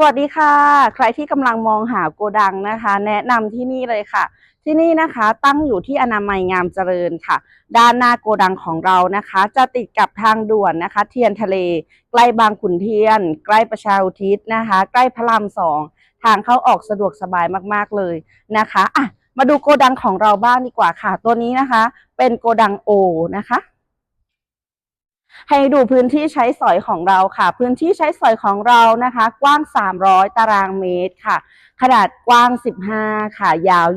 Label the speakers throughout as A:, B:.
A: สวัสดีค่ะ ใครที่กำลังมองหาโกดังนะคะ แนะนำที่นี่เลยค่ะ ที่นี่นะคะตั้งอยู่ที่อนามัยงามเจริญค่ะ ด้านหน้าโกดังของเรานะคะ จะติดกับทางด่วนนะคะ เทียนทะเล ใกล้บางขุนเทียน ใกล้ประชาอุทิศนะคะ ใกล้พระรามสองทางเข้าออกสะดวกสบายมากๆเลยนะคะอะมาดูโกดังของเราบ้างดีกว่าค่ะ ตัวนี้นะคะ เป็นโกดังโอนะคะ ให้ดูพื้นที่ใช้สอยของเราค่ะ พื้นที่ใช้สอยของเรานะคะ กว้าง 300 ตารางเมตรค่ะ ขนาดกว้าง 15 ค่ะ ยาว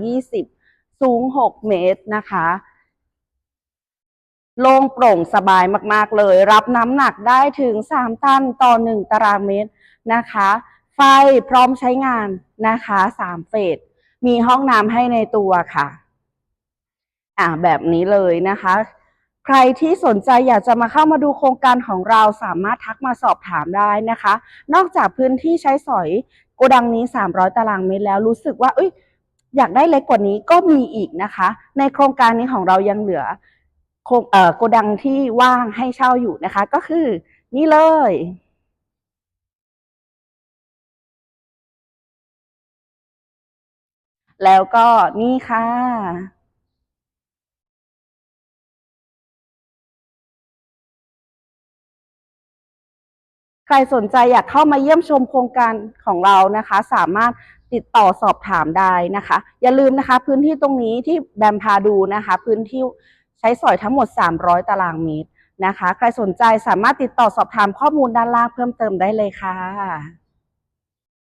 A: 20 สูง 6 เมตรนะคะโล่งโปร่งสบายมาก ๆ เลย รับน้ำหนักได้ถึง 3 ตันต่อ 1 ตารางเมตรนะคะ ไฟพร้อมใช้งานนะคะ 3 เฟส มีห้องน้ำให้ในตัวค่ะ อ่าแบบนี้เลยนะคะ ใครที่สนใจอยากจะมาเข้ามาดูโครงการของเราสามารถทักมาสอบถามได้นะคะ นอกจากพื้นที่ใช้สอยโกดังนี้ 300 ตารางเมตรแล้วรู้สึกว่าอ้ยอยากได้เล็กกว่านี้ก็มีอีกนะคะ ในโครงการนี้ของเรายังเหลือโครงเอ่อโกดังที่ว่างให้เช่าอยู่นะคะ ก็คือนี่เลยแล้วก็นี่ค่ะ ใครสนใจอยากเข้ามาเยี่ยมชมโครงการของเรานะคะ สามารถติดต่อสอบถามได้นะคะ อย่าลืมนะคะพื้นที่ตรงนี้ที่แบมพาดูนะคะ พื้นที่ใช้สอยทั้งหมด 300 ตารางเมตรนะคะ ใครสนใจสามารถติดต่อสอบถามข้อมูลด้านล่างเพิ่มเติมได้เลยค่ะ